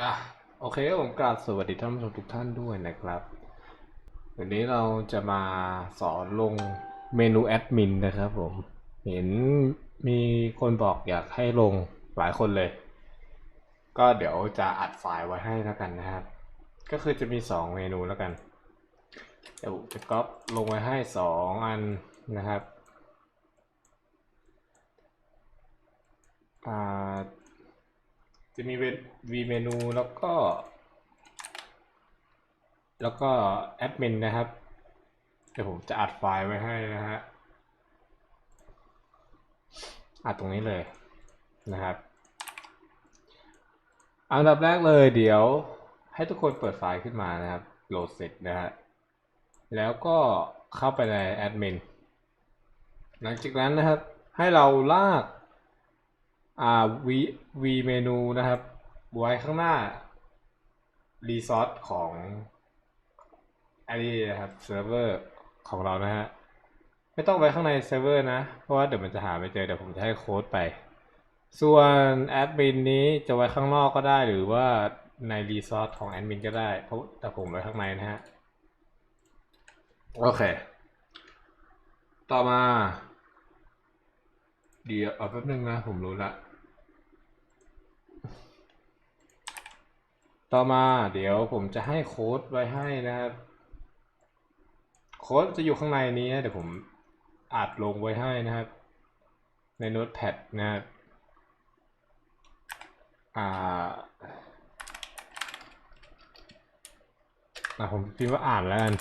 อะโอเคผมกราบสวัสดีท่านผู้ชมทุกท่านด้วยนะครับ วันนี้เราจะมาสอนลงเมนูแอดมินนะครับผม เห็นมีคนบอกอยากให้ลงหลายคนเลย ก็เดี๋ยวจะอัดไฟล์ไว้ให้แล้วกันนะครับ ก็คือจะมี 2 เมนูแล้วกัน เดี๋ยวจะก๊อปลงไว้ให้ 2 อันนะครับอ่า จะมีวีเมนูแล้วก็ แล้วก็แอดมินนะครับเดี๋ยวผมจะอัดไฟล์ไว้ให้นะฮะอัดตรงนี้เลยนะครับอันดับแรกเลยเดี๋ยวให้ทุกคนเปิดไฟล์ขึ้นมานะครับโหลดเสร็จนะฮะแล้วก็เข้าไปในแอดมินหลังจากนั้นนะครับให้เราลาก อ่า v v เมนูนะครับ ไว้ข้างหน้า รีซอสของไอ้นี่นะครับเซิร์ฟเวอร์ของเรานะฮะ ไม่ต้องไว้ข้างในเซิร์ฟเวอร์นะ เพราะว่าเดี๋ยวมันจะหาไม่เจอ เดี๋ยวผมจะให้โค้ดไป ส่วนแอดมินนี้จะไว้ข้างนอกก็ได้หรือว่าในรีซอสของแอดมินก็ได้ เพราะแต่ผมไว้ข้างในนะฮะ โอเค ต่อมา เดี๋ยวเอาแป๊บนึงนะ ผมรู้ละ ต่อมาเดี๋ยวผมจะให้โค้ดไว้ให้นะครับ โค้ดจะอยู่ข้างในนี้นะเดี๋ยวผมอัดลงไว้ให้นะครับ ในโน้ตแพดนะครับอ่าอะผมพิมพ์ว่าอ่านแล้วกัน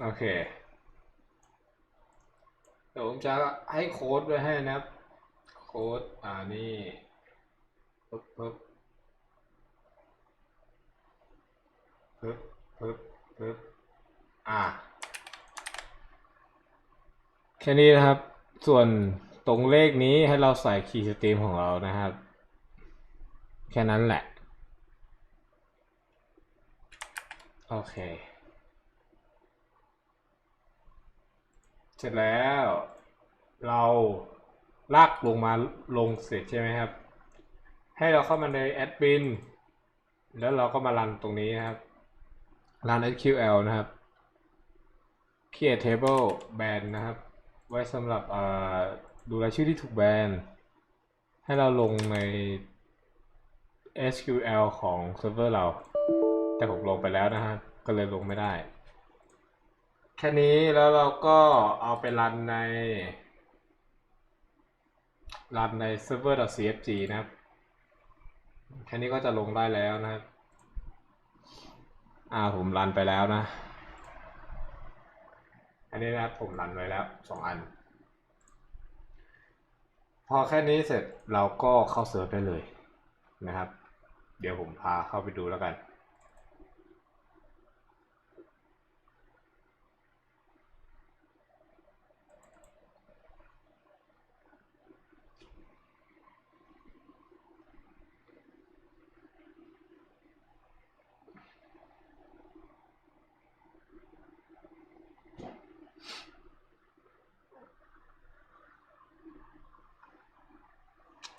โอเค เดี๋ยวผมจะให้โค้ดไว้ให้นะครับ โค้ดอ่านี่ ปึ๊บปึ๊บปึ๊บปึ๊บปึ๊บอ่าแค่นี้นะครับ ส่วนตรงเลขนี้ให้เราใส่คีย์สตรีมของเรานะครับ แค่นั้นแหละ โอเค เสร็จแล้ว เราลากลงมาลงเสร็จใช่ไหมครับ ให้เราเข้ามาในแอดมินแล้วเราก็มารันตรงนี้นะครับ รัน SQL นะครับ create table band นะครับ ไว้สำหรับดูรายชื่อที่ถูกแบน ให้เราลงใน SQL ของเซิร์ฟเวอร์เรา แต่ผมลงไปแล้วนะฮะ ก็เลยลงไม่ได้ แค่นี้แล้วเราก็เอาไปรันใน รันใน server.cfg นะครับ แค่นี้ก็จะลงได้แล้วนะครับ อ่าผมรันไปแล้วนะ อันนี้นะครับผมรันไว้แล้วสองอัน พอแค่นี้เสร็จเราก็เข้าเซิร์ฟได้เลยนะครับ เดี๋ยวผมพาเข้าไปดูแล้วกัน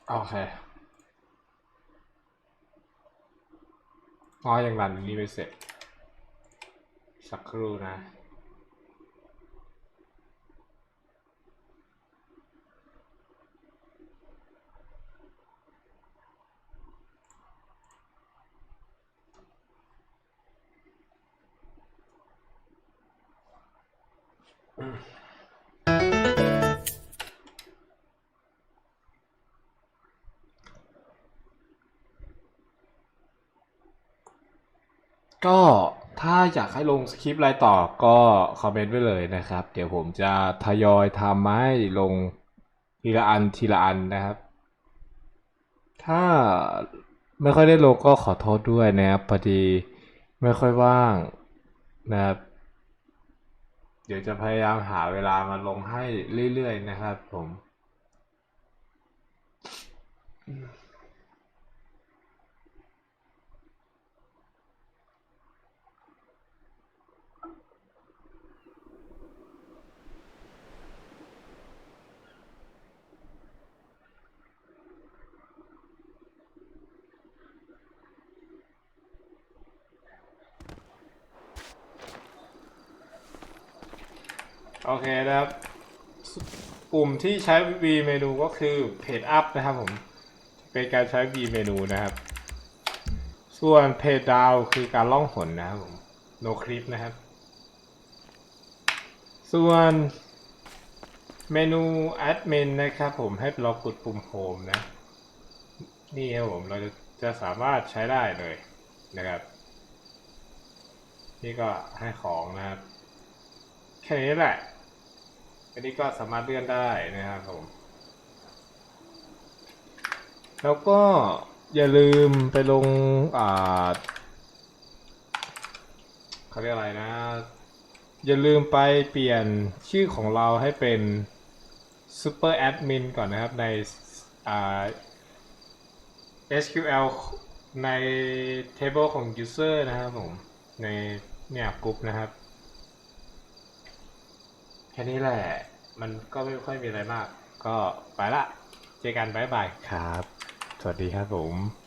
โอเคอ๋อยังรันนี้ไม่เสร็จ สักครู่นะ ก็ถ้าอยากให้ลงสคริปต์อะไรต่อก็คอมเมนต์ไว้เลยนะครับ เดี๋ยวผมจะทยอยทำมาให้ลงทีละอันทีละอันนะครับ ถ้าไม่ค่อยได้ลงก็ขอโทษด้วยนะครับพอดีไม่ค่อยว่างนะครับ เดี๋ยวจะพยายามหาเวลามาลงให้เรื่อยๆนะครับผม โอเคนะครับปุ่มที่ใช้ V เมนูก็คือ Page Up นะครับผม เป็นการใช้ V เมนูนะครับ ส่วน Page Down คือการล่องหนนะครับผม No Clip นะครับ ส่วนเมนู Admin นนะครับผมให้เรากดปุ่ม Home นะ นี่ครับผมเราจะจะสามารถใช้ได้เลยนะครับ นี่ก็ให้ของนะครับ แค่นี้แหละ อันนี้ก็สามารถเลื่อนได้นะครับผม แล้วก็อย่าลืมไปลงอ่าเขาเรียกอะไรนะ อย่าลืมไปเปลี่ยนชื่อของเราให้เป็น Super Admin ก่อนนะครับในอ่า SQL ใน table ของ user นะครับผม ในเนี่ยกรุ๊ปนะครับ แค่นี้แหละ มันก็ไม่ค่อยมีอะไรมาก ก็ไปละ เจอกันบ๊ายบายครับ สวัสดีครับผม